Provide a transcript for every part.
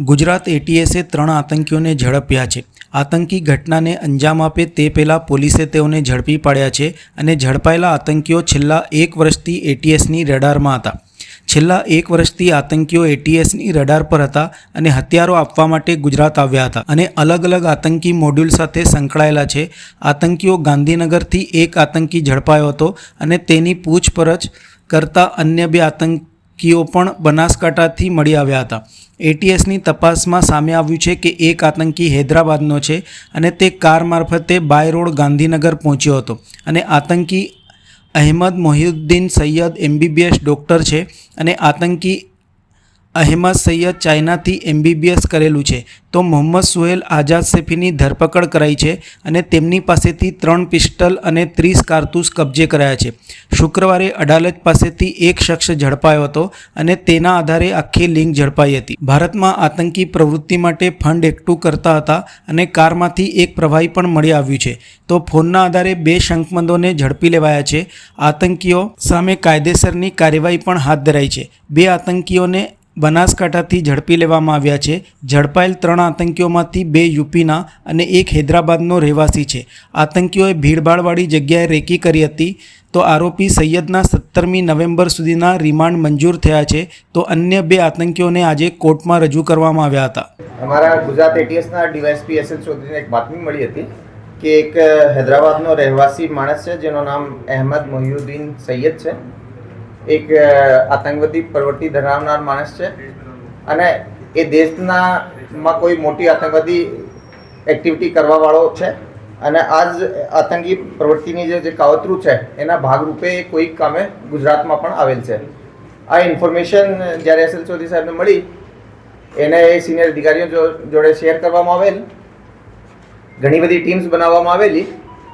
ગુજરાત એટીએસે ત્રણ આતંકીઓને ઝડપ્યા છે. આતંકી ઘટનાને અંજામ આપે તે પહેલાં પોલીસે તેઓને ઝડપી પાડ્યા છે અને ઝડપાયેલા આતંકીઓ છેલ્લા એક વર્ષથી એટીએસની રડારમાં હતા. છેલ્લા એક વર્ષથી આતંકીઓ એટીએસની રડાર પર હતા અને હથિયારો આપવા માટે ગુજરાત આવ્યા હતા અને અલગ અલગ આતંકી મોડ્યુલ સાથે સંકળાયેલા છે. આતંકીઓ ગાંધીનગરથી એક આતંકી ઝડપાયો હતો અને તેની પૂછપરછ કરતા અન્ય બે આતંકીઓ પણ બનાસકાંઠાથી મળી આવ્યા હતા. એટીએસની તપાસમાં સામે આવ્યું છે કે એક આતંકી હૈદરાબાદનો છે અને તે કાર મારફતે બાય રોડ ગાંધીનગર પહોંચ્યો હતો અને આતંકી અહેમદ મોહિઉદ્દીન સૈયદ એમબીબીએસ ડૉક્ટર છે અને આતંકી અહેમદ સૈયદ ચાઇનાથી એમબીબીએસ કરેલું છે. તો મોહમ્મદ સુહેલ આઝાદ સેફીની ધરપકડ કરાઈ છે અને તેમની પાસેથી ત્રણ પિસ્ટલ અને ત્રીસ કારતૂસ કબજે કરાયા છે. શુક્રવારે અડાલજ પાસેથી એક શખ્સ ઝડપાયો હતો અને તેના આધારે આખી લિંક ઝડપાઈ હતી. ભારતમાં આતંકી પ્રવૃત્તિ માટે ફંડ એકઠું કરતા હતા અને કારમાંથી એક પ્રવાહી પણ મળી આવ્યું છે. તો ફોનના આધારે બે શંકમંદોને ઝડપી લેવાયા છે. આતંકીઓ સામે કાયદેસરની કાર્યવાહી પણ હાથ ધરાઈ છે. બે આતંકીઓને બનાસકાંઠાથી ઝડપી લેવામાં આવ્યા છે. ઝડપાયેલ ત્રણ આતંકીઓમાંથી બે યુપીના અને એક હૈદરાબાદનો રહેવાસી છે. આતંકીઓએ ભીડભાડવાળી જગ્યાએ રેકી કરી હતી. તો આરોપી સૈયદના સત્તરમી નવેમ્બર સુધીના રિમાન્ડ મંજૂર થયા છે. તો અન્ય બે આતંકીઓને આજે કોર્ટમાં રજૂ કરવામાં આવ્યા હતા. અમારા ગુજરાત એટીએસના ડીવાયસપી એસ એલ ચૌધરીને એક બાતમી મળી હતી કે એક હૈદરાબાદનો રહેવાસી માણસ છે જેનું નામ અહેમદ મોહિઉદ્દીન સૈયદ છે. એક આતંકવાદી પ્રવૃત્તિ ધરાવનાર માણસ છે. અને એ દેશના માં કોઈ મોટી આતંકવાદી એક્ટિવિટી કરવાવાળો છે. અને આજ આતંકી પ્રવૃત્તિની જે કાવતરું છે, એના ભાગરૂપે એ કોઈક કામે ગુજરાતમાં પણ આવેલ છે. આ ઇન્ફોર્મેશન જ્યારે એસ એલ ચૌધરી સાહેબને મળી, એને એ સિનિયર અધિકારીઓ જોડે શેર કરવામાં આવેલ, ઘણી બધી ટીમ્સ બનાવવામાં આવેલી,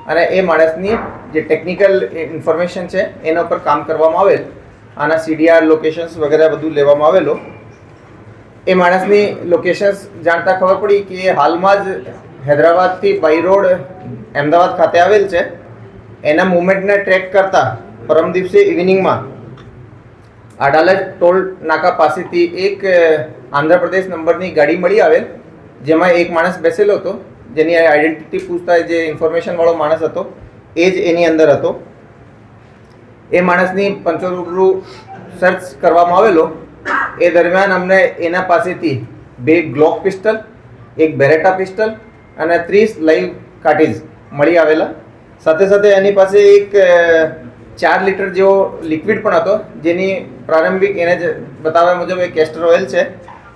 અને એ માણસની જે ટેકનિકલ ઇન્ફોર્મેશન છે, એના ઉપર કામ કરવામાં આવેલ. આના સીડીઆર લોકેશન્સ વગેરે બધું લેવામાં આવેલો. એ માણસની લોકેશન્સ જાણતા ખબર પડી કે હાલમાં જ હૈદરાબાદથી બાય રોડ અમદાવાદ ખાતે આવેલ છે. એના મુવમેન્ટને ટ્રેક કરતા પરમ દિવસે ઇવનિંગમાં અડાલજ ટોલ નાકા પાસેથી એક આંધ્રપ્રદેશ નંબરની ગાડી મળી આવેલ, જેમાં એક માણસ બેસેલો હતો. જેની આઈડેન્ટિટી પૂછતા જે ઇન્ફોર્મેશન વાળો માણસ હતો, એ જ એની અંદર હતો. એ માણસની પંચોર રૂબરૂ સર્ચ કરવામાં આવેલો. એ દરમિયાન અમને એના પાસેથી બે ગ્લોક પિસ્ટલ એક બેરેટા પિસ્ટલ અને ત્રીસ લાઈવ કાર્ટેજ મળી આવેલા. સાથે સાથે એની પાસે એક ચાર લીટર જેવો લિક્વિડ પણ હતો જેની પ્રારંભિક એને જ બતાવ્યા મુજબ એક કેસ્ટર ઓઇલ છે.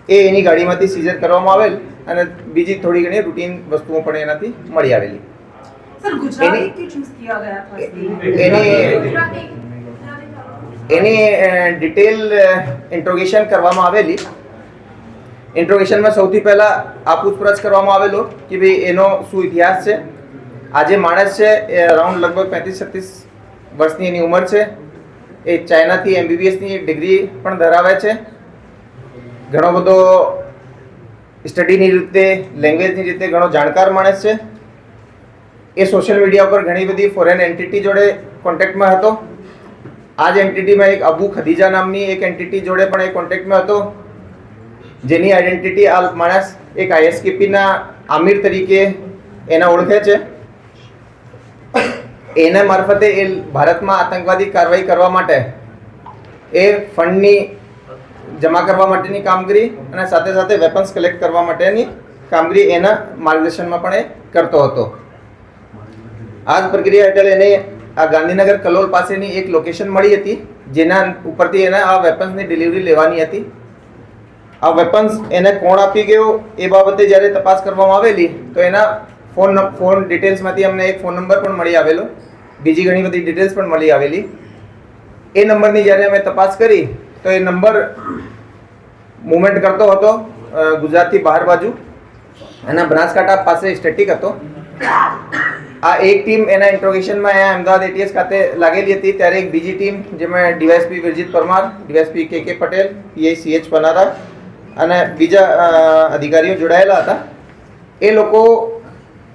એ એની ગાડીમાંથી સીઝર કરવામાં આવેલ અને બીજી થોડી ઘણી રૂટીન વસ્તુઓ પણ એનાથી મળી આવેલી. એની એની ડિટેલ ઇન્ટ્રોગેશન કરવામાં આવેલી. ઇન્ટ્રોગેશનમાં સૌથી પહેલાં આ પૂછપરછ કરવામાં આવેલો કે ભાઈ એનો શું ઇતિહાસ છે? આજે માણસ છે, એ અરાઉન્ડ લગભગ પેંત્રીસ છત્રીસ વર્ષની એની ઉંમર છે. એ ચાઇનાથી એમબીબીએસની ડિગ્રી પણ ધરાવે છે. ઘણો બધો સ્ટડીની રીતે લેંગ્વેજની રીતે ઘણો જાણકાર માણસ છે. એ સોશિયલ મીડિયા ઉપર ઘણી બધી ફોરેન એન્ટિટી જોડે કોન્ટેક્ટમાં હતો. આ જ એન્ટિટીમાં એક અબુ ખદીજા નામની એક એન્ટિટી જોડે પણ એ કોન્ટેક્ટમાં હતો. જેની આઈડેન્ટિટી આ માણસ એક આઈએસકેપીના આમિર તરીકે એને ઓળખે છે. એના મારફતે એ ભારતમાં આતંકવાદી કાર્યવાહી કરવા માટે એ ફંડની જમા કરવા માટેની કામગીરી અને સાથે સાથે વેપન્સ કલેક્ટ કરવા માટેની કામગીરી એના માર્ગદર્શનમાં પણ એ કરતો હતો. આ જ પ્રક્રિયા હેઠળ એને આ ગાંધીનગર કલોલ પાસેની એક લોકેશન મળી હતી, જેના ઉપરથી એને આ વેપન્સની ડિલિવરી લેવાની હતી. આ વેપન્સ એને કોણ આપી ગયો એ બાબતે જ્યારે તપાસ કરવામાં આવેલી, તો એના ફોન ફોન ડિટેલ્સમાંથી અમને એક ફોન નંબર પણ મળી આવેલો. બીજી ઘણી બધી ડિટેલ્સ પણ મળી આવેલી. એ નંબરની જ્યારે અમે તપાસ કરી, તો એ નંબર મુવમેન્ટ કરતો હતો ગુજરાતથી બહાર બાજુ. અને બનાસકાંઠા પાસે સ્ટેટિક હતો. આ એક ટીમ એના ઇન્ટ્રોગેશનમાં અહીંયા અમદાવાદ એટીએસ ખાતે લાગેલી હતી. ત્યારે એક બીજી ટીમ, જેમાં ડીવાયસપી વિરજીત પરમાર ડીવાયસપી કે કે પટેલ પીઆઈ સીએચ પનારા અને બીજા અધિકારીઓ જોડાયેલા હતા. એ લોકો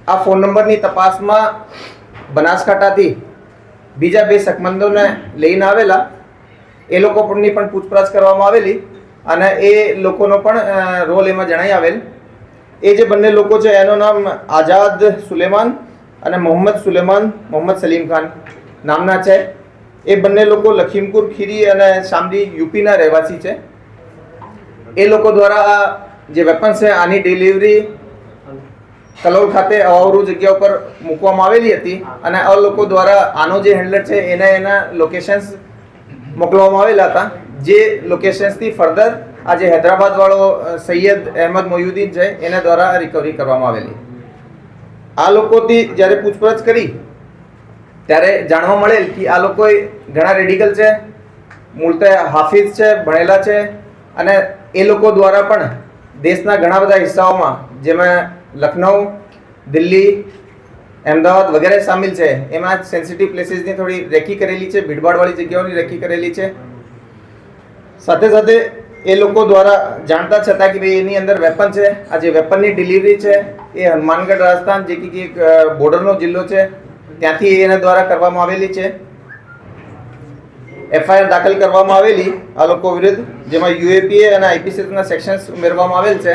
આ ફોન નંબરની તપાસમાં બનાસકાંઠાથી બીજા બે શકમંદોને લઈને આવેલા. એ લોકો પણની પણ પૂછપરછ કરવામાં આવેલી અને એ લોકોનો પણ રોલ એમાં જણાઈ આવેલ. એ જે બંને લોકો છે, એનું નામ આઝાદ સુલેમાન અને મોહમ્મદ સુલેમાન, મોહમ્મદ સલીમ ખાન નામના છે. એ બંને લોકો લખીમપુર, ખીરી અને શામલી યુપીના રહેવાસી છે. એ લોકો દ્વારા જે વેપન છે, આની ડિલિવરી કલોલ ખાતે અવાવરૂ જગ્યા ઉપર મૂકવામાં આવેલી હતી અને આ લોકો દ્વારા આનો જે હેન્ડલર છે, એને એના લોકેશન્સ મોકલવામાં આવેલા હતા. જે લોકેશન્સથી ફર્ધર આ જે હૈદરાબાદ સૈયદ અહેમદ મોયુદ્દીન છે, એના દ્વારા રિકવરી કરવામાં આવેલી. આ લોકોથી જ્યારે પૂછપરછ કરી, ત્યારે જાણવા મળેલ કે આ લોકો ઘણા રેડિકલ છે, મૂળતે હાફિઝ છે, ભણેલા છે, અને એ લોકો દ્વારા પણ દેશના ઘણા બધા હિસ્સાઓમાં, જેમાં લખનઉ, દિલ્હી, અમદાવાદ વગેરે સામેલ છે, એમાં સેન્સિટિવ પ્લેસીસની થોડી રેકી કરેલી છે, ભીડભાડવાળી જગ્યાઓની રેકી કરેલી છે. સાથે સાથે એ લોકો દ્વારા જાણતા છતાં કે ભાઈ એની અંદર વેપન છે. આ જે વેપનની ડિલિવરી છે, એ હનુમાનગઢ રાજસ્થાન જે કે એક બોર્ડરનો જિલ્લો છે, ત્યાંથી એના દ્વારા કરવામાં આવેલી છે. એફઆઈઆર દાખલ કરવામાં આવેલી, આ લોકો વિરુદ્ધ, જેમાં યુએપીએ અને આઈપીસીના સેક્શન્સ ઉમેરવામાં આવેલ છે.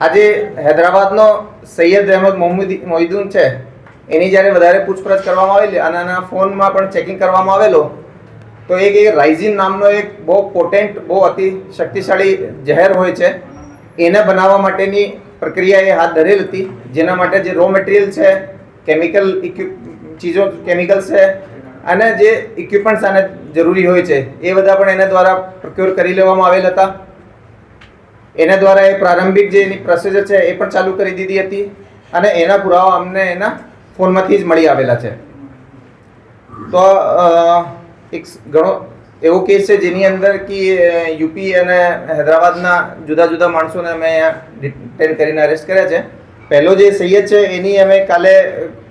આજે હૈદરાબાદનો સૈયદ અહેમદ મોહમ્મદ મોહિદુન છે. એની જ્યારે વધારે પૂછપરછ કરવામાં આવેલી અને આના ફોનમાં પણ ચેકિંગ કરવામાં આવેલો. તો એક એ રાઇઝિન નામનો એક બહુ પોટેન્ટ બહુ અતિ શક્તિશાળી જહેર હોય છે. એને બનાવવા માટેની પ્રક્રિયા એ હાથ ધરેલ હતી. જેના માટે જે રો મટીરિયલ છે કેમિકલ ચીજો કેમિકલ્સ છે, અને જે ઇક્વિપમેન્ટ્સ આને જરૂરી હોય છે, એ બધા પણ એના દ્વારા પ્રોક્યોર કરી લેવામાં આવેલ હતા. એના દ્વારા એ પ્રારંભિક જે એની પ્રોસીજર છે, એ પણ ચાલુ કરી દીધી હતી. અને એના પુરાવા અમને એના ફોનમાંથી જ મળી આવેલા છે. તો એક ઘણો એવો કેસ છે જેની અંદર કે યુપી અને હૈદરાબાદના જુદા જુદા માણસોને અમે અહીંયા ડિટેન કરીને અરેસ્ટ કર્યા છે. પહેલો જે સૈયદ છે, એની અમે કાલે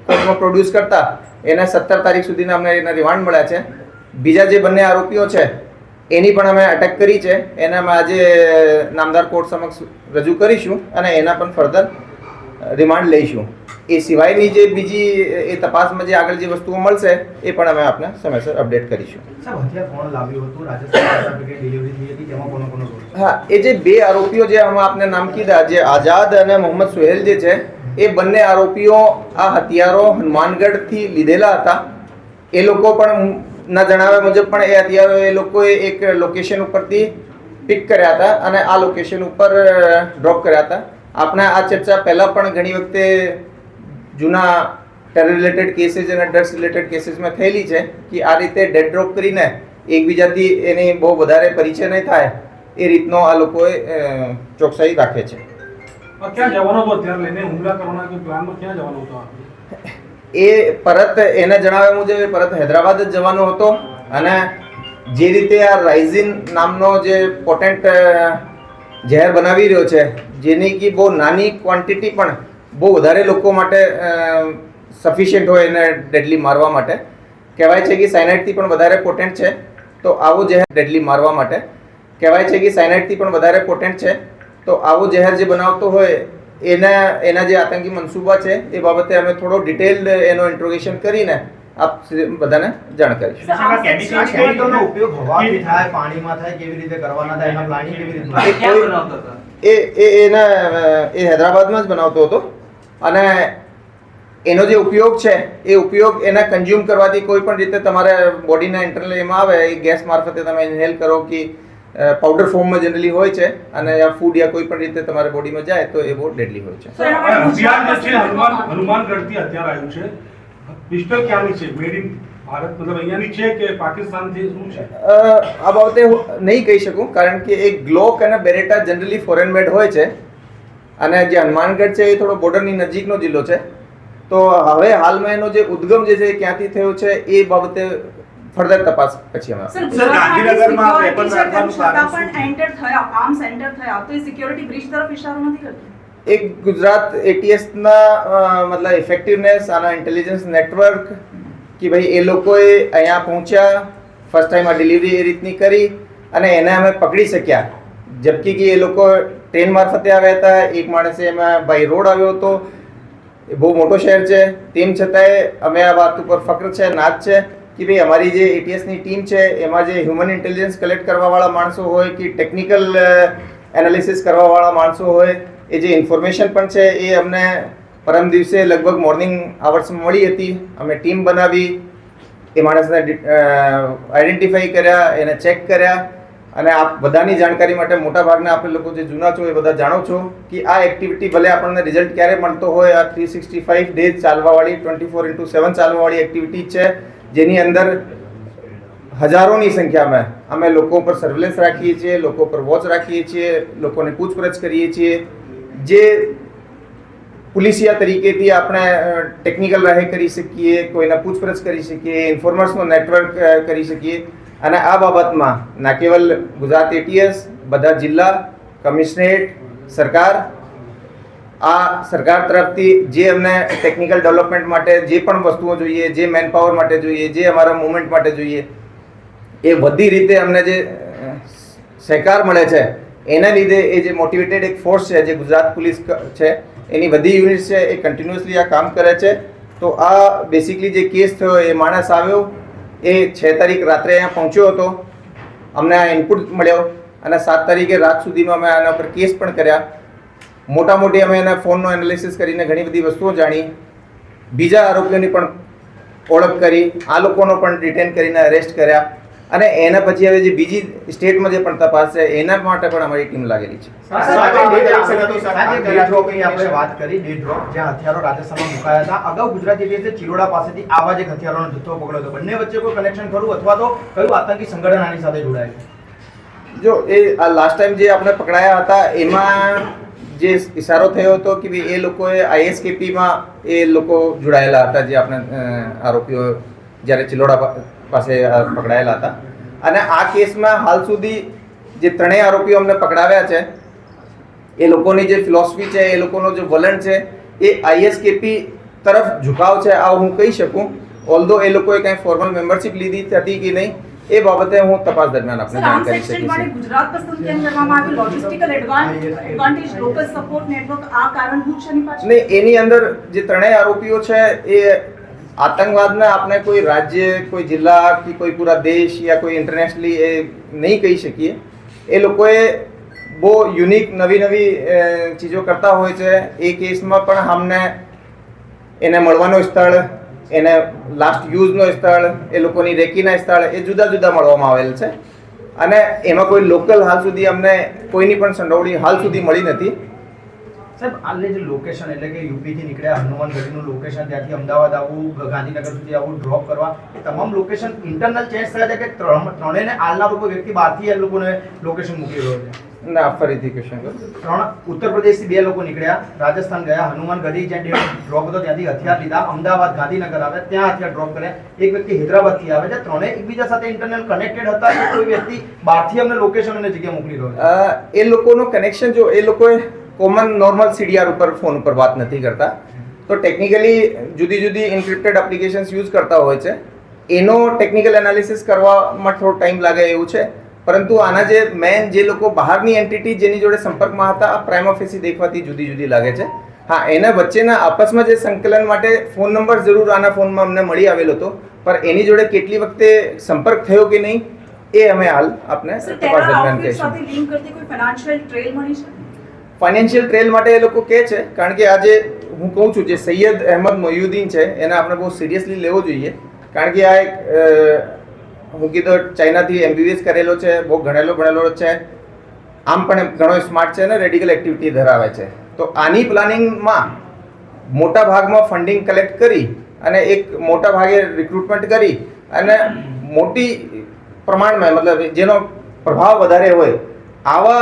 કોર્ટમાં પ્રોડ્યુસ કરતા, એને સત્તર તારીખ સુધીના અમને એના રિમાન્ડ મળ્યા છે. બીજા જે બંને આરોપીઓ છે, એની પણ અમે અટક કરી છે. એને અમે આજે નામદાર કોર્ટ સમક્ષ રજૂ કરીશું અને એના પણ ફર્ધર રિમાન્ડ લઈશું. એ સિવાયની જે બીજી એ તપાસમાં જે આગળ જે વસ્તુઓ મળશે એ પણ અમે આપને સમયસર અપડેટ કરીશું. હા એ જે બે આરોપીઓ જે અમે આપને નામ કીધા જે આઝાદ અને મોહમ્મદ સુહેલ જે છે એ બંને આરોપીઓ આ હથિયારો હનુમાનગઢથી લીધેલા હતા. એ લોકો પણ ના જણાવ્યા મુજબ પણ એ હથિયારો એ લોકોએ એક લોકેશન ઉપરથી પિક કર્યા હતા અને આ લોકેશન ઉપર ડ્રોપ કર્યા હતા. આપણે આ ચર્ચા પહેલાં પણ ઘણી વખતે જૂના ટેરર રિલેટેડ કેસીસ અને ડ્રગ્સ રિલેટેડ કેસીસમાં થયેલી છે કે આ રીતે ડેડ ડ્રોપ કરીને એકબીજાથી એની બહુ વધારે પરિચય નહીં થાય એ રીતનો આ લોકોએ ચોકસાઈ રાખે છે. ક્યાં જવાનો એ પરત એને જણાવ્યા મુજબ એ પરત હૈદરાબાદ જ જવાનો હતો અને જે રીતે આ રાઇઝિન નામનો જે પોટેન્ટ ઝેર બનાવી રહ્યો છે જેની કે બહુ નાની ક્વોન્ટિટી પણ બહુ વધારે લોકો માટે સફિશિયન્ટ હોય એને ડેડલી મારવા માટે. કહેવાય છે કે સાયનાઇટથી પણ વધારે પોટેન્ટ છે. તો આવો ઝેર ડેડલી મારવા માટે. કહેવાય છે કે સાયનાઇટથી પણ વધારે પોટેન્ટ છે. તો આવો ઝેર જે બનાવતો હોય એના એના જે આતંકી મનસૂબા છે એ બાબતે અમે થોડો ડિટેલ્ડ એનો ઇન્ટ્રોગેશન કરીને આપ બધાને જાણ કરીશું. એ એના એ હૈદરાબાદમાં જ બનાવતો હતો. અને એનો જે ઉપયોગ છે એ ઉપયોગ એને કન્ઝ્યુમ કરવાથી કોઈ પણ રીતે તમારે બોડીના ઇન્ટરનલ એમાં આવે એ ગેસ મારફતે તમે ઇન્હેલ કરો કે પાવડર ફોર્મમાં જનરલી હોય છે અને યા ફૂડ યા કોઈ પણ રીતે તમારે બોડીમાં જાય તો એ બહુ ડેડલી હોય છે. હનુમાન હનુમાનગઢથી હથિયાર આવ્યું છે. પિસ્ટલ ક્યાંની છે? Made in Bharat? મતલબ અહીંયાની છે કે પાકિસ્તાનથી શું છે? આ બાબતે હું નહીં કહી શકું કારણ કે એ ગ્લોક અને બેરેટા જનરલી ફોરેન મેડ હોય છે. અને જે હનુમાનગઢ છે એ થોડો બોર્ડરની નજીકનો જિલ્લો છે. તો હવે હાલમાં એનો જે ઉદ્ગમ જે છે એ ક્યાંથી થયો છે એ બાબતે ફર્ધર તપાસ પછી અમે સર, ગાંધીનગરમાં તેમ રાખવાનું કારણ પણ એન્ટર થયા આર્મ સેન્ટર થયા. તો એ સિક્યોરિટી બ્રિજ તરફ ઇશારો નથી કરતું? એક ગુજરાત એટીએસના મતલબ ઇફેક્ટિવનેસ આના ઇન્ટેલિજન્સ નેટવર્ક કે ભાઈ એ લોકોએ અહીંયા પહોંચ્યા ફર્સ્ટ ટાઈમ આ ડિલિવરી એ રીતની કરી અને એને અમે પકડી શક્યા. જબકી કે એ લોકો ટ્રેન મારફતે આવ્યા હતા એક માણસે એમાં બાય રોડ આવ્યો હતો એ બહુ મોટો શહેર છે તેમ છતાંય અમે આ વાત ઉપર ફક્ર છે નાચ છે કે ભાઈ અમારી જે એટીએસની ટીમ છે એમાં જે હ્યુમન ઇન્ટેલિજન્સ કલેક્ટ કરવાવાળા માણસો હોય કે ટેકનિકલ એનાલિસિસ કરવાવાળા માણસો હોય એ જે ઇન્ફોર્મેશન પણ છે એ અમને પરમ દિવસે લગભગ મોર્નિંગ આવર્સમાં મળી હતી અમે ટીમ બનાવી એ માણસને આઈડેન્ટિફાઈ કર્યા એને ચેક કર્યા અને આપ બધાની જાણકારી માટે મોટા ભાગના આપણે લોકો જે જૂના છો એ બધા જાણો છો કે આ એક્ટિવિટી ભલે આપણને રિઝલ્ટ ક્યારે મળતો હોય, આ થ્રી સિક્સટી ફાઇવ ડેઝ ચાલવાવાળી ટ્વેન્ટી ફોર ઇન્ટુ સેવન ચાલવાવાળી એક્ટિવિટી છે. જેની અંદર હજારોની સંખ્યામાં અમે લોકો પર સર્વેલન્સ રાખીએ છીએ, લોકો પર વોચ રાખીએ છીએ, લોકોને પૂછપરછ કરીએ છીએ. જે પોલીસિયા તરીકેથી આપણે ટેકનિકલ રાહે કરી શકીએ, કોઈને પૂછપરછ કરી શકીએ ઇન્ફોર્મર્સનો નેટવર્ક કરી શકીએ. અને આ બાબતમાં ના કેવલ ગુજરાત એટીએસ બધા જિલ્લા, કમિશનરેટ, સરકાર, આ સરકાર તરફથી જે અમને ટેકનિકલ ડેવલપમેન્ટ માટે જે પણ વસ્તુઓ જોઈએ, જે મેનપાવર માટે જોઈએ, જે અમારા મુવમેન્ટ માટે જોઈએ, એ બધી રીતે અમને જે સહકાર મળે છે, એના લીધે એ જે મોટિવેટેડ એક ફોર્સ છે, જે ગુજરાત પોલીસ છે, એની બધી યુનિટ છે, એ કન્ટિન્યુઅસલી આ કામ કરે છે. તો આ બેસિકલી જે કેસ થયો, એ માણસ આવ્યો એ છ તારીખ રાત્રે અહીંયા પહોંચ્યો હતો. અમને આ ઇનપુટ મળ્યો અને સાત તારીખે રાત સુધીમાં અમે આના પર કેસ પણ કર્યા. મોટા મોટી અમે એના ફોનનો એનાલિસિસ કરીને ઘણી બધી વસ્તુઓ જાણી. બીજા આરોપીઓની પણ ઓળખ કરી. આ લોકોનો પણ ડિટેન કરીને અરેસ્ટ કર્યા. અને એના પછી હવે જે બીજી સ્ટેટમાં જે પણ તપાસ છે એના માટે પણ અમારી ટીમ લાગેલી છે. આપણે વાત કરી ડે ડ્રોપ જ્યાં હથિયારો રાજસ્થાનમાં મુકાયા હતા. અગાઉ ગુજરાત એટીએસે ચિલોડા પાસેથી આવા જ હથિયારોનો જથ્થો પકડ્યો હતો. બંને વચ્ચે કોઈ કનેક્શન ખરું અથવા તો કયું આતંકી સંગઠન આની સાથે જોડાયેલું જો એ આ લાસ્ટ ટાઈમ જે આપણે પકડાયા હતા એમાં જે ઇશારો થયો હતો કે ભાઈ એ લોકોએ આઈએસકેપીમાં એ લોકો જોડાયેલા હતા જે આપણે આરોપીઓ જ્યારે ચિલોડા પાસે પકડાયેલા હતા. અને આ કેસમાં હાલ સુધી જે ત્રણેય આરોપીઓ અમને પકડાવ્યા છે એ લોકોની જે ફિલોસફી છે એ લોકોનો જે વલણ છે એ આઈએસકેપી તરફ ઝુકાવ છે આ હું કહી શકું. ઓલ્ધો એ લોકોએ કંઈ ફોર્મલ મેમ્બરશિપ લીધી હતી કે નહીં એ બાબતે હું તપાસ દરમિયાન આપને જાણ કરી શકીશ. ગુજરાત પસંદ કેમ કરવામાં આવ્યું? Logistical advantage local support network આ કારણભૂત છે ની પાછળ ને એની અંદર જે ત્રણેય આરોપીઓ છે એ આતંકવાદને આપણે કોઈ રાજ્ય, કોઈ જિલ્લા કે કોઈ પૂરા દેશ યા કોઈ ઇન્ટરનેશનલી એ નહીં કહી શકીએ. એ લોકોએ બહુ યુનિક નવી નવી ચીજો કરતા હોય છે. એ કેસમાં પણ અમને એને મળવાનો સ્થળ, એને લાસ્ટ યુઝનો સ્થળ, એ લોકોની રેકીના સ્થળ એ જુદા જુદા મળવામાં આવેલ છે. અને એમાં કોઈ લોકલ હાલ સુધી અમને કોઈની પણ સંડોવણી હાલ સુધી મળી નથી. સાહેબ આલે જે લોકેશન એટલે કે યુપી થી નીકળ્યા હનુમાનગઢીનું લોકેશન ત્યાંથી અમદાવાદ આવવું ગાંધીનગર સુધી આવું ડ્રોપ કરવા એ તમામ લોકેશન ઇન્ટરનલ ચેન્જ થયા છે કે ત્રણ ત્રણેયને આલના કોઈ વ્યક્તિ બહારથી એ લોકોને લોકેશન મૂકી રહ્યો છે? ના ફરીથી ક્વેશ્ચન ત્રણ ઉત્તર પ્રદેશથી બે લોકો નીકળ્યા રાજસ્થાન ગયા હનુમાનગઢી જ્યાં ડ્રોપ હતો ત્યાંથી હથિયાર લીધા અમદાવાદ ગાંધીનગર આવે ત્યાં હથિયાર ડ્રોપ કર્યા. એક વ્યક્તિ હૈદરાબાદથી આવે છે ત્રણેય એકબીજા સાથે ઇન્ટરનલ કનેક્ટેડ હતા કોઈ વ્યક્તિ બહારથી અમને લોકેશન અને જગ્યા મોકલી રહ્યો એ લોકોનું કનેક્શન જો એ લોકોએ કોમન નોર્મલ સીડીઆર ઉપર ફોન ઉપર વાત નથી કરતા. તો ટેકનિકલી જુદી જુદી ઇન્ક્રિપ્ટેડ એપ્લિકેશન્સ યુઝ કરતા હોય છે. એનો ટેકનિકલ એનાલિસિસ કરવામાં થોડો ટાઈમ લાગે એવું છે. પરંતુ આના જે મેન જે લોકો બહારની એન્ટિટી જેની જોડે સંપર્કમાં હતા આ પ્રાઇમ ઓફિસી દેખવાથી જુદી જુદી લાગે છે. હા એના વચ્ચેના આપસમાં જે સંકલન માટે ફોન નંબર જરૂર આના ફોનમાં અમને મળી આવેલો હતો. પણ એની જોડે કેટલી વખતે સંપર્ક થયો કે નહીં એ અમે હાલ આપને તપાસ દરમિયાન કહીશું. ફાઇનાન્શિયલ ટ્રેલ માટે એ લોકો કહે છે, કારણ કે આજે હું કહું છું જે સૈયદ અહેમદ મોયુદ્દીન છે, એને આપણે બહુ સિરિયસલી લેવો જોઈએ. કારણ કે આ એક હું કીધું ચાઇનાથી એમબીબીએસ કરેલો છે, બહુ ઘણેલો ભણેલો છે, આમ પણ ઘણો સ્માર્ટ છે ને રેડિકલ એક્ટિવિટી ધરાવે છે. તો આની પ્લાનિંગમાં મોટા ભાગમાં ફંડિંગ કલેક્ટ કરી અને એક મોટા ભાગે રિક્રુટમેન્ટ કરી અને મોટી પ્રમાણમાં મતલબ જેનો પ્રભાવ વધારે હોય, આવા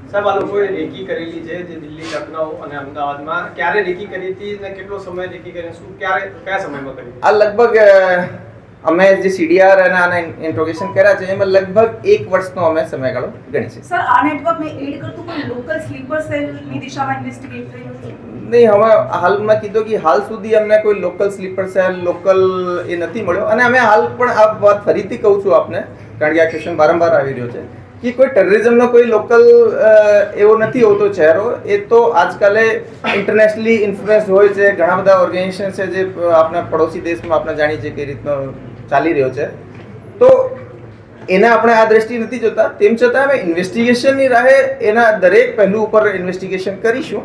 સાહેબ આ લોકોએ રેકી કરેલી છે જે દિલ્હી લખનઉ અને અમદાવાદમાં. ક્યારે રેકી કરી હતી અને કેટલો સમય રેકી કરી? શું ક્યારે કયા સમયમાં કરી આ લગભગ અમે જે સીડીઆર અને આના ઇન્ટ્રોગેશન કર્યા છે એમાં લગભગ એક વર્ષનો અમે સમયગાળો ગણી છે. સર આ નેટવર્કને એડ કરતું કોઈ લોકલ સ્લીપર સેલની દિશામાં ઇન્વેસ્ટિગેટ થઈ રહ્યું છે? નહીં હવે હાલમાં કીધું કે હાલ સુધી અમને કોઈ લોકલ સ્લીપર સેલ લોકલ એ નથી મળ્યો. અને અમે હાલ પણ આ વાત ફરીથી કહું છું આપને કારણ કે આ ક્વેશ્ચન વારંવાર આવી રહ્યો છે. કે કોઈ ટેરરિઝમનો કોઈ લોકલ એવો નથી હોતો ચહેરો. એ તો આજકાલે ઇન્ટરનેશનલી ઇન્ફ્લુએન્સ હોય છે. ઘણા બધા ઓર્ગેનાઇઝેશન છે જે આપણા પડોશી દેશમાં આપણે જાણીએ છીએ કે રીતનો ચાલી રહ્યો છે. તો એને આપણે આ દ્રષ્ટિ નથી જોતા. તેમ છતાં અમે ઇન્વેસ્ટિગેશનની રાહે એના દરેક પહેલું ઉપર ઇન્વેસ્ટિગેશન કરીશું.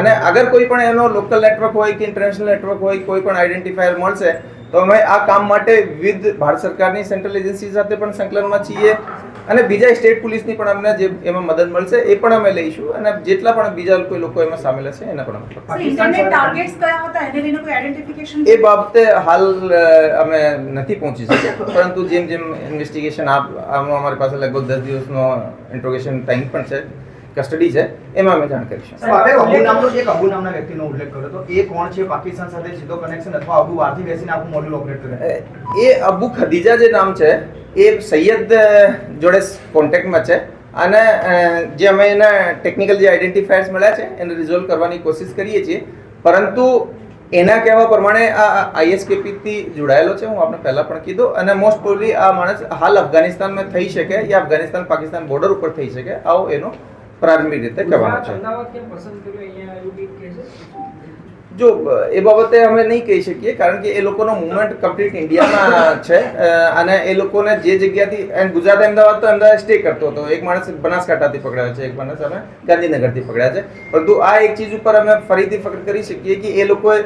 અને અગર કોઈ પણ એનો લોકલ નેટવર્ક હોય કે ઇન્ટરનેશનલ નેટવર્ક હોય, કોઈ પણ આઈડેન્ટિફાયર મળશે, તો અમે આ કામ માટે વિવિધ ભારત સરકારની સેન્ટ્રલ એજન્સી સાથે પણ સંકલનમાં છીએ. અને બીજા સ્ટેટ પોલીસની પણ અમને જે એમાં મદદ મળશે એ પણ અમે લઈશું અને જેટલા પણ બીજા કોઈ લોકો એમાં સામેલ હશે એના પણ એ બાબતે હાલ અમે નથી પહોંચી શક્યા પરંતુ જેમ જેમ ઇન્વેસ્ટિગેશન આમાં અમારી પાસે લગભગ દસ દિવસનો ઇન્ટ્રોગેશન ટાઈમ પણ છે. કસ્ટડી છે એમાં અમે જાણ કરીશું. સાહેબ, અબુ નામનો એક અબુ નામના વ્યક્તિનો ઉલ્લેખ કર્યો તો એ કોણ છે? પાકિસ્તાન સાથે સીધો કનેક્શન અથવા અબુ વારથી બેસીને આખું મોડ્યુલ ઓપરેટ કરે એ અબુ ખદીજા જે નામ છે એ સૈયદ જોડે કોન્ટેક્ટમાં છે. અને જે અમે એના ટેકનિકલ જે આઈડેન્ટિફાયર્સ મળ્યા છે એને રિઝોલ્વ કરવાની કોશિશ કરીએ છીએ. પરંતુ એના કહેવા પ્રમાણે આ આઈએસકેપીથી જોડાયેલો છે. હું આપણે પહેલા પણ કીધું. અને મોસ્ટ પ્રોબલી આ માણસ હાલ અફઘાનિસ્તાનમાં થઈ શકે યા અફઘાનિસ્તાન પાકિસ્તાન બોર્ડર ઉપર થઈ શકે. આવો એનો પ્રારંભિક રીતે કહેવાનો છે. જો એ બાબતે અમે નહીં કહી શકીએ કારણ કે એ લોકોનો મુવમેન્ટ કમ્પ્લીટ ઇન્ડિયામાં છે અને એ લોકોને જે જગ્યાથી ગુજરાત અમદાવાદ તો અમદાવાદ સ્ટે કરતો હતો. એક માણસ બનાસકાંઠાથી પકડાયો છે એક માણસ અમે ગાંધીનગરથી પકડ્યા છે. પરંતુ આ એક ચીજ ઉપર અમે ફરીથી ફક્ત કરી શકીએ કે એ લોકોએ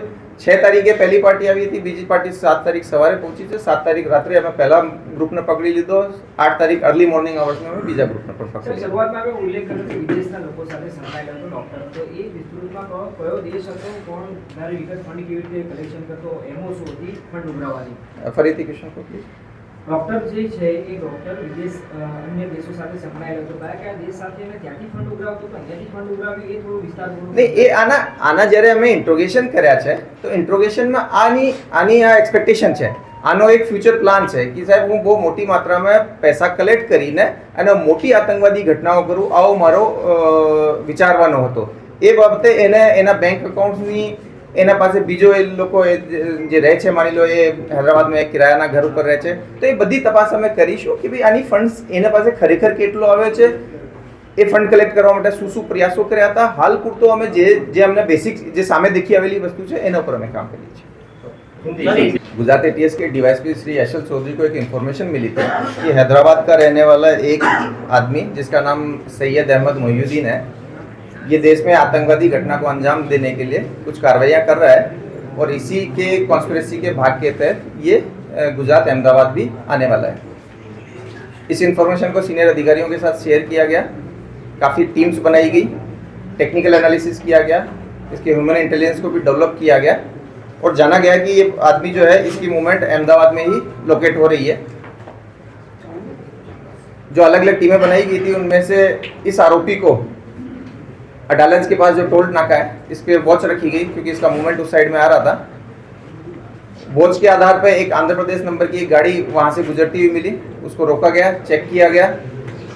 છ તારીખે પહેલી પાર્ટી આવી હતી બીજી પાર્ટી સાત તારીખ સવારે પહોંચી છે. સાત તારીખ રાત્રે અમે પહેલા ગ્રુપને પકડી લીધો. આઠ તારીખ અર્લી મોર્નિંગ અવર્સમાં અમે બીજા ગ્રુપને પણ પકડી લીધો. શરૂઆતમાં આપણે ઉલ્લેખ કર્યો કે વિદેશના લોકો સાથે સંકળાયેલો હતો ડોક્ટર તો એ વિસ્તૃતમાં કહો કયો દેશ હતો કોણ વધારે વિગત ફંડ કેવી રીતે કલેક્શન કરતો એમઓ શું હતી ફંડ ઉઘરાવવાની ફરીથી ક્વેશ્ચન પ્લીઝ ડોક્ટર જે છે એ ડોક્ટર વિદેશ અન્ય દેશો સાથે સંકળાયેલો હતો. કયા કયા દેશ સાથે અને ત્યાંથી ફંડ ઉઘરાવતો હતો, અહીંયાથી ફંડ ઉઘરાવ્યું એ થોડું વિસ્તાર નહીં, એ આના આના જ્યારે અમે ઇન્ટ્રોગેશન કર્યા છે, તો ઇન્ટ્રોગેશનમાં આની આની આ એક્સપેક્ટેશન છે. આનો એક ફ્યુચર પ્લાન છે કે સાહેબ, હું બહુ મોટી માત્રામાં પૈસા કલેક્ટ કરીને અને મોટી આતંકવાદી ઘટનાઓ કરું, આવો મારો વિચારવાનો હતો. એ બાબતે એને, એના બેંક એકાઉન્ટ્સની એના પાસે બીજો એ લોકો એ જે- જે રહે છે માની લો એ હૈદરાબાદમાં એક કિરાયાના ઘર ઉપર રહે છે તો એ બધી તપાસ અમે કરીશું કે ભાઈ આની ફંડ્સ એના પાસે ખરેખર કેટલો આવ્યો છે એ ફંડ કલેક્ટ કરવા માટે શું શું પ્રયાસો કર્યા હતા હાલ પૂરતો અમે જે જે અમને બેસિક જે સામે દેખી આવેલી વસ્તુ છે એના ઉપર અમે કામ કરીએ છીએ गुजरात एटीएस के डीवाईएसपी श्री यशल चौधरी को एक इन्फॉर्मेशन मिली थी कि हैदराबाद का रहने वाला एक आदमी जिसका नाम सैयद अहमद मोहुद्दीन है ये देश में आतंकवादी घटना को अंजाम देने के लिए कुछ कार्रवाइयाँ कर रहा है और इसी के कॉन्स्पिरेसी के भाग के तहत ये गुजरात, अहमदाबाद भी आने वाला है। इस इन्फॉर्मेशन को सीनियर अधिकारियों के साथ शेयर किया गया। काफ़ी टीम्स बनाई गई टेक्निकल एनालिसिस किया गया, इसके ह्यूमन इंटेलिजेंस को भी डेवलप किया गया और जाना गया कि ये आदमी जो है, इसकी मूवमेंट अहमदाबाद में ही लोकेट हो रही है। जो अलग अलग टीमें बनाई गई थी, उनमें से इस आरोपी को अडालज के पास जो टोल नाका है, इस पर वॉच रखी गई, क्योंकि इसका मूवमेंट उस साइड में आ रहा था। वॉच के आधार पर एक आंध्र प्रदेश नंबर की एक गाड़ी वहाँ से गुजरती हुई मिली, उसको रोका गया चेक किया गया।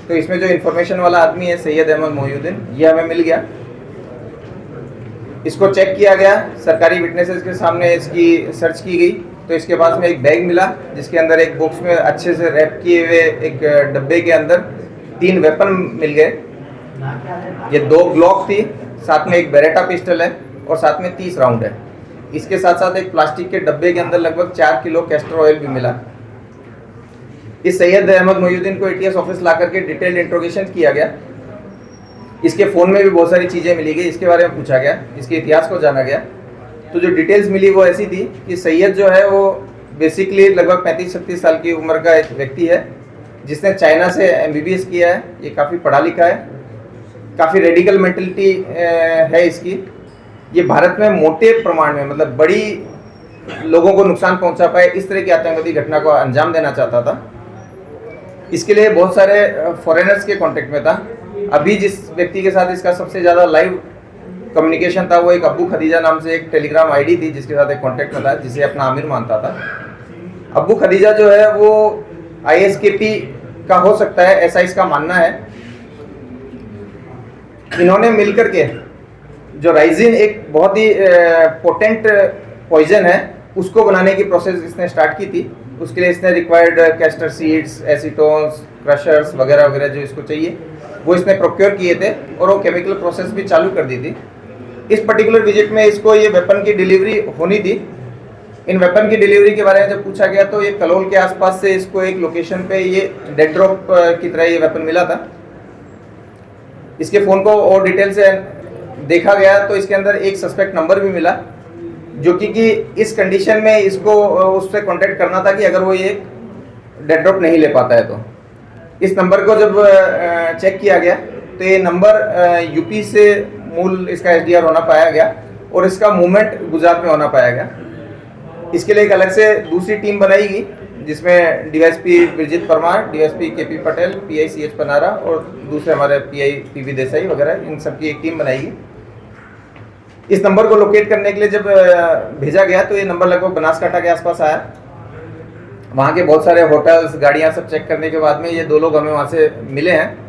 तो इसमें जो इन्फॉर्मेशन वाला आदमी है, सैयद अहमद मोहुद्दीन ये हमें मिल गया। इसको चेक किया गया, सरकारी विटनेसेस के सामने इसकी सर्च की गई। तो इसके पास में एक बैग मिला, जिसके अंदर एक बॉक्स में अच्छे से रैप किए हुए एक डब्बे के अंदर तीन वेपन मिल गए। ये दो ग्लॉक थी, साथ में एक बेरेटा पिस्टल है और साथ में तीस राउंड है। इसके साथ साथ एक प्लास्टिक के डब्बे के अंदर लगभग चार किलो कैस्टर ऑयल भी मिला। इस सैयद अहमद मोहुद्दीन को एटीएस ऑफ़िस ला करके डिटेल्ड इंट्रोगेशन किया गया। इसके फ़ोन में भी बहुत सारी चीज़ें मिली गई, इसके बारे में पूछा गया, इसके इतिहास को जाना गया। तो जो डिटेल्स मिली वो ऐसी थी कि सैयद जो है वो बेसिकली लगभग पैंतीस, छत्तीस साल की उम्र का एक व्यक्ति है, जिसने चाइना से एमबीबीएस किया है, ये काफ़ी पढ़ा लिखा है। काफ़ी रेडिकल मेंटलिटी है इसकी। ये भारत में मोटे प्रमाण में मतलब बड़ी लोगों को नुकसान पहुँचा पाए, इस तरह की आतंकवादी घटना को अंजाम देना चाहता था। इसके लिए बहुत सारे फॉरेनर्स के कांटेक्ट में था। अभी जिस व्यक्ति के साथ इसका सबसे ज़्यादा लाइव कम्युनिकेशन था, वो एक अबू खदीजा नाम से एक टेलीग्राम आईडी थी, जिसके साथ एक कांटेक्ट में था, जिसे अपना आमिर मानता था। अबू खदीजा जो है, वो आईएसकेपी का हो सकता है, ऐसा इसका मानना है। इन्होंने मिलकर के, जो राइजिन एक बहुत ही पोटेंट पॉइजन है, उसको बनाने की प्रोसेस इसने स्टार्ट की थी। उसके लिए इसने required castor seeds acetones crushers वगैरह वगैरह जो इसको चाहिए, वो इसने प्रोक्योर किए थे और वो केमिकल प्रोसेस भी चालू कर दी थी। इस पर्टिकुलर विज़िट में इसको ये वेपन की डिलीवरी होनी थी। इन वेपन की डिलीवरी के बारे में जब पूछा गया तो ये कलोल के आसपास से इसको एक लोकेशन पे ये डेड ड्रॉप की तरह ये वेपन मिला था। इसके फ़ोन को और डिटेल से देखा गया तो इसके अंदर एक सस्पेक्ट नंबर भी मिला, जो कि कि इस कंडीशन में इसको उससे कांटेक्ट करना था कि अगर वो ये डेड ड्रॉप नहीं ले पाता है तो। इस नंबर को जब चेक किया गया तो ये नंबर यूपी से मूल इसका एच होना पाया गया और इसका मूवमेंट गुजरात में होना पाया गया। इसके लिए एक अलग से दूसरी टीम बनाएगी जिसमें DSP Brajit Parmar DSP K P Patel PI C H Panara और दूसरे हमारे पीआई पीवी देसाई वगैरह, इन सब की एक टीम बनाएगी इस नंबर को लोकेट करने के लिए जब भेजा गया तो ये नंबर लगभग बनासकांठा के आसपास आया। वहाँ के बहुत सारे होटल्स गाड़ियाँ सब चेक करने के बाद में ये दो लोग हमें वहाँ से मिले हैं।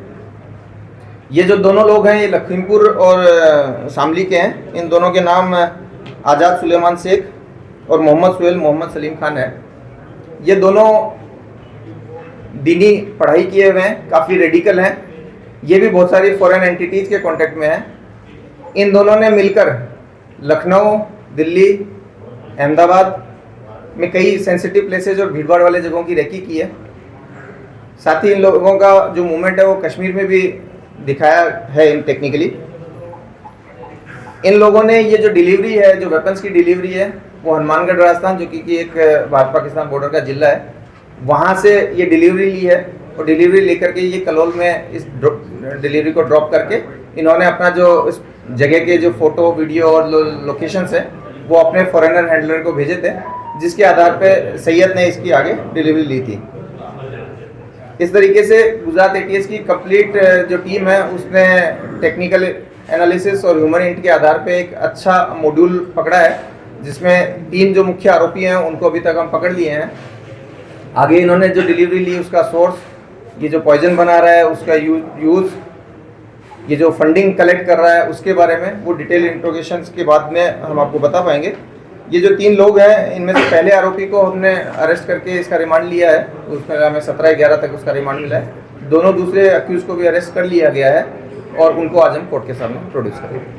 ये जो दोनों लोग हैं, ये लखीमपुर और शामली के हैं। इन दोनों के नाम आज़ाद सुलेमान शेख और मोहम्मद सुहेल, मोहम्मद सलीम खान है। ये दोनों दीनी पढ़ाई किए हुए हैं, काफ़ी रेडिकल हैं। ये भी बहुत सारी फॉरेन एंटिटीज़ के कांटेक्ट में हैं। इन दोनों ने मिलकर लखनऊ, दिल्ली, अहमदाबाद में कई सेंसिटिव प्लेसेज और भीड़भाड़ वाले जगहों की रेकी की है। साथ ही इन लोगों का जो मूवमेंट है, वो कश्मीर में भी दिखाया है इन टेक्निकली इन लोगों ने ये जो डिलीवरी है, जो वेपन्स की डिलीवरी है वो हनुमानगढ़ राजस्थान, जो कि एक भारत पाकिस्तान बॉर्डर का जिला है, वहाँ से ये डिलीवरी ली है और डिलीवरी लेकर के ये कलोल में इस डिलीवरी को ड्रॉप करके इन्होंने अपना जो इस जगह के जो फ़ोटो वीडियो और लोकेशंस है, वो अपने फॉरेनर हैंडलर को भेजे थे, जिसके आधार पे सैयद ने इसकी आगे डिलीवरी ली थी। इस तरीके से गुजरात एटीएस की कंप्लीट जो टीम है, उसने टेक्निकल एनालिसिस और ह्यूमन इंट के आधार पे एक अच्छा मॉड्यूल पकड़ा है। जिसमें तीन जो मुख्य आरोपी हैं, उनको अभी तक हम पकड़ लिए हैं। आगे इन्होंने जो डिलीवरी ली, उसका सोर्स, ये जो पॉइजन बना रहा है, उसका यू, यूज़, ये जो फंडिंग कलेक्ट कर रहा है, उसके बारे में वो डिटेल इंट्रोगेशन के बाद में हम आपको बता पाएँगे। ये जो तीन लोग हैं, इनमें से पहले आरोपी को हमने अरेस्ट करके इसका रिमांड लिया है। उसमें हमें सत्रह ग्यारह तक उसका रिमांड मिला है। दोनों दूसरे अक्यूज को भी अरेस्ट कर लिया गया है और उनको आज हम कोर्ट के सामने प्रोड्यूस करेंगे।